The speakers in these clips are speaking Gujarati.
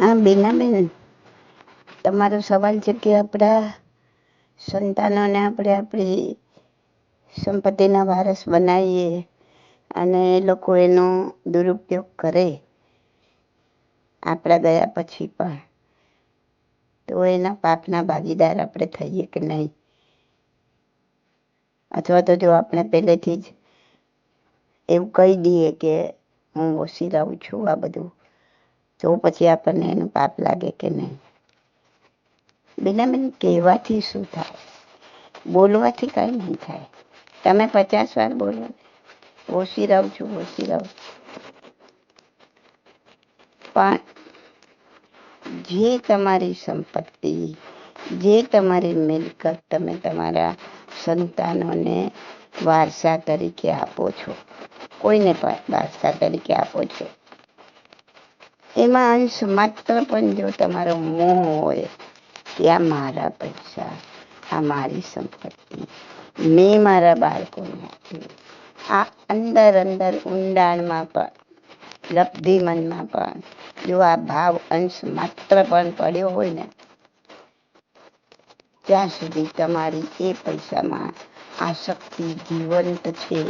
હા બીનાબેન તમારો સવાલ છે કે આપણા સંતાનોને આપણે આપણી સંપત્તિના વારસ બનાવીએ અને એ લોકો એનો દુરુપયોગ કરે. આપણા ગયા પછી પણ. તો એના પાપના ભાગીદાર આપણે થઈએ કે નહીં? અથવા તો જો આપણે પહેલેથી જ એવું કહી દઈએ કે હું ઓછી રહું છું આ બધું. તો પછી આપણને એનું પાપ લાગે કે નહીં. બેન કહેવાથી શું થાય? બોલવાથી કંઈ નહીં થાય. તમે પચાસ વાર બોલો. ઓછી રહું છું, ઓછી રહું પણ જે તમારી સંપત્તિ, જે તમારી મિલકત તમે તમારા સંતાનોને વારસા તરીકે આપો છો, કોઈને પણ વારસા તરીકે આપો છો એમાં અંશ માત્ર પણ જો તમારો મોહ હોય કે આ મારા પૈસા, આ મારી સંપત્તિ, મેં મારા બાળકોને આપ્યું આ અંદર અંદર ઊંડાણમાં પણ, લબ્ધિ મનમાં પણ, જો આ ભાવ અંશ માત્ર પણ પડ્યો હોય ને, ત્યાં સુધી તમારી એ પૈસામાં આસક્તિ જીવંત છે.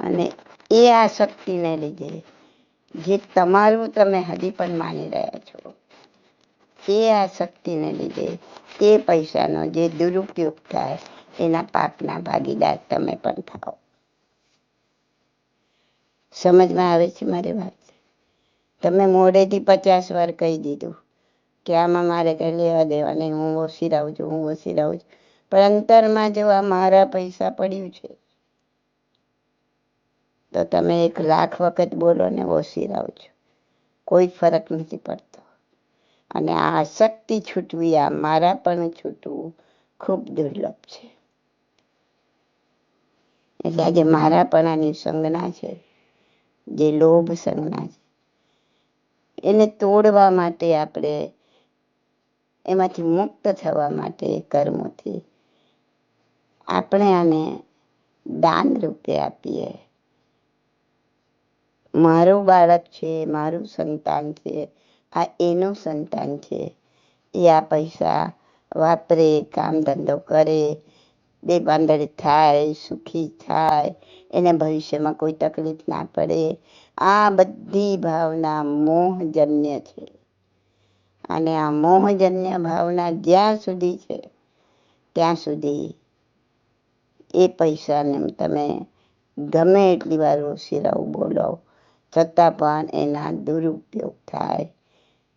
અને એ આસક્તિને લીધે જે તમારું તમે હજી પણ માની રહ્યા છો. તે આ શક્તિને લીધે, તે પૈસાનો જે દુરુપયોગ થાય, એના પાપના ભાગીદાર તમે પણ થાઓ. સમજમાં આવે છે મારી વાત? તમે મોડેથી પચાસ વાર કહી દીધું કે આમાં મારે કંઈ લેવા દેવા નહીં હું ઓછી રહું છું, હું ઓછી રહું છું. પણ અંતરમાં જો આ મારા પૈસા પડ્યું છે તો તમે એક લાખ વખત બોલો ને ઓછી રહો છો. કોઈ ફરક નથી પડતો. અને આ આસક્તિ છૂટવી, આ મારા પણ છૂટવું ખૂબ દુર્લભ છે. એટલે આજે મારાપણાની સંજ્ઞા છે, જે લોભ સંજ્ઞા છે. એને તોડવા માટે આપણે એમાંથી મુક્ત થવા માટે કર્મોથી આપણે આને દાન રૂપે આપીએ. મારું બાળક છે, મારું સંતાન છે, આ એનું સંતાન છે. એ આ પૈસા વાપરે, કામ ધંધો કરે બે બાંધડી થાય, સુખી થાય, એને ભવિષ્યમાં કોઈ તકલીફ ના પડે. આ બધી ભાવના મોહજન્ય છે. અને આ મોહજન્ય ભાવના જ્યાં સુધી છે, ત્યાં સુધી એ પૈસાને તમે ગમે એટલી વાર ઓશીરાઓ બોલો. છતાં પણ એના દુરુપયોગ થાય.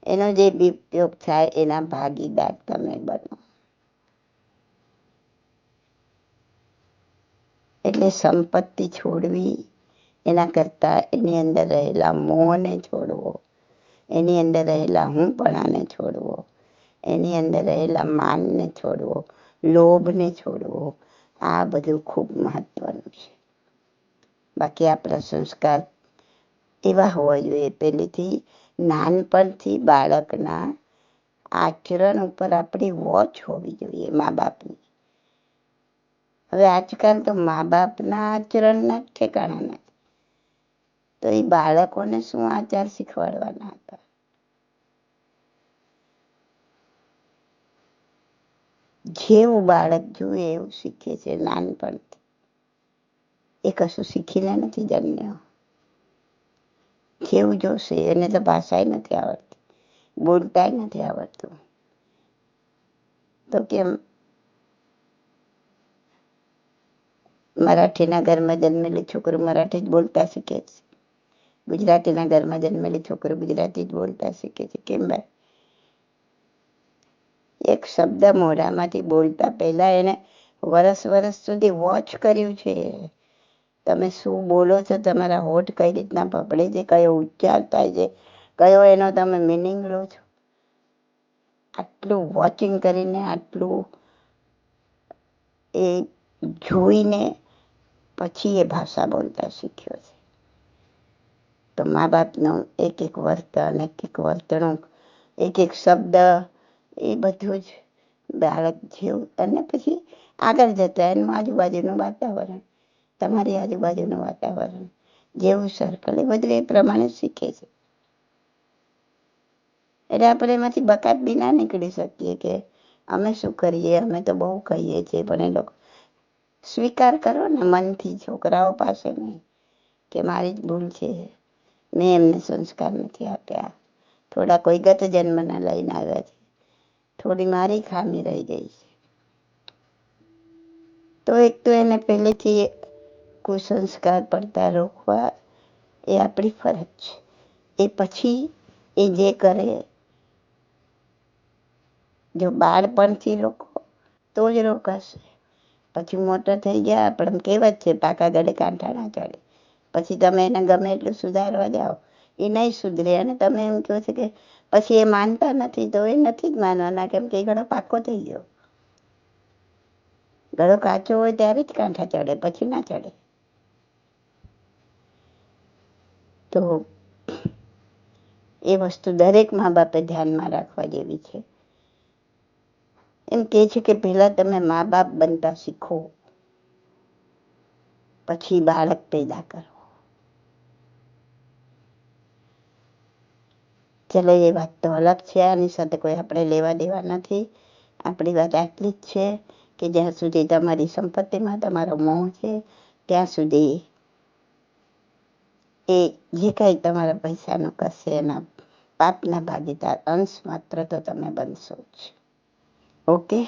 એનો જે ઉપયોગ થાય એના ભાગીદાર તમે બનો. એટલે સંપત્તિ છોડવી, એના કરતાં એની અંદર રહેલા મોહને છોડવો, એની અંદર રહેલા હુંપણાને છોડવો, એની અંદર રહેલા માનને છોડવો, લોભને છોડવો, આ બધું ખૂબ મહત્વનું છે. બાકી આપણા સંસ્કાર એવા હોવા જોઈએ. પહેલેથી નાનપણથી બાળકના આચરણ ઉપર આપણી વોચ હોવી જોઈએ મા બાપની. હવે આજકાલ તો મા બાપના આચરણના ઠેકાણા નથી. તો એ બાળકોને શું આચાર શીખવાડવાના હતા? જેવું બાળક જુએ એવું શીખે છે નાનપણથી. એ કશું શીખીને નથી જન્મ્યો? જેવું જોશે? એને તો ભાષાય નથી આવડતી. બોલતાય નથી આવડતું. તો કેમ? મરાઠીના ઘરમાં જન્મેલી છોકરી મરાઠી જ બોલતા શીખે છે. ગુજરાતીના ઘરમાં જન્મેલી છોકરી ગુજરાતી જ બોલતા શીખે છે. કેમ ભાઈ? એક શબ્દ મોઢામાંથી બોલતા પહેલા એને વરસ વરસ સુધી વોચ કર્યું છે. તમે શું બોલો છો? તમારા હોઠ કઈ રીતના પકડે છે? કયો ઉચ્ચાર થાય છે? કયો એનો તમે મિનિંગ લો છો? આટલું વોચિંગ કરીને, આટલું એ જોઈને પછી એ ભાષા બોલતા શીખ્યો છે. તો મા બાપનું એક એક વર્તન એક એક વર્તણૂક, એક એક શબ્દ એ બધું જ બાળક જેવું. અને પછી આગળ જતા એનું આજુબાજુનું વાતાવરણ. તમારી આજુબાજુનું વાતાવરણ જેવું સર્કલ એ બધું એ પ્રમાણે શીખે છે. એટલે આપણે એમાંથી બકાત બી ના નીકળી શકીએ કે અમે શું કરીએ, અમે તો બહુ કહીએ છીએ, પણ એ લોકો સ્વીકાર કરો ને મનથી, છોકરાઓ પાસે નહીં કે મારી જ ભૂલ છે. મેં એમને સંસ્કાર નથી આપ્યા. થોડા કોઈ ગત જન્મના લઈને આવ્યા છે. થોડી મારી ખામી રહી ગઈ છે. તો એક તો એને પહેલેથી કુસંસ્કાર પડતા રોકવા એ આપણી ફરજ છે. એ પછી એ જે કરે, જો બાળપણથી રોકો, તો જ રોકાશે. પછી મોટા થઈ ગયા, પણ કહેવત છે, પાકા ગળે કાંઠા ના ચડે. પછી તમે એને ગમે એટલું સુધારવા જાઓ, એ નહીં સુધરે. અને તમે એમ કહો છો કે પછી એ માનતા નથી, તો એ નથી જ માનવાના, કેમ કે એ ઘણો પાકો થઈ ગયો. ગળો કાચો હોય ત્યારે જ કાંઠા ચડે, પછી ના ચડે. તો એ વસ્તુ દરેક મા બાપે ધ્યાનમાં રાખવા જેવી છે. એમ કે છે કે પહેલા તમે મા બાપ બનતા શીખો, પછી બાળક પેદા કરો. ચલો, એ વાત તો અલગ છે, આની સાથે કોઈ આપણે લેવા દેવા નથી. આપણી વાત આટલી જ છે કે જ્યાં સુધી તમારી સંપત્તિમાં તમારો મોહ છે, ત્યાં સુધી એ જે કાંઈ તમારા પૈસાનો કશે એના પાપના ભાગીદાર અંશ માત્ર તો તમે બનશો જ. ઓકે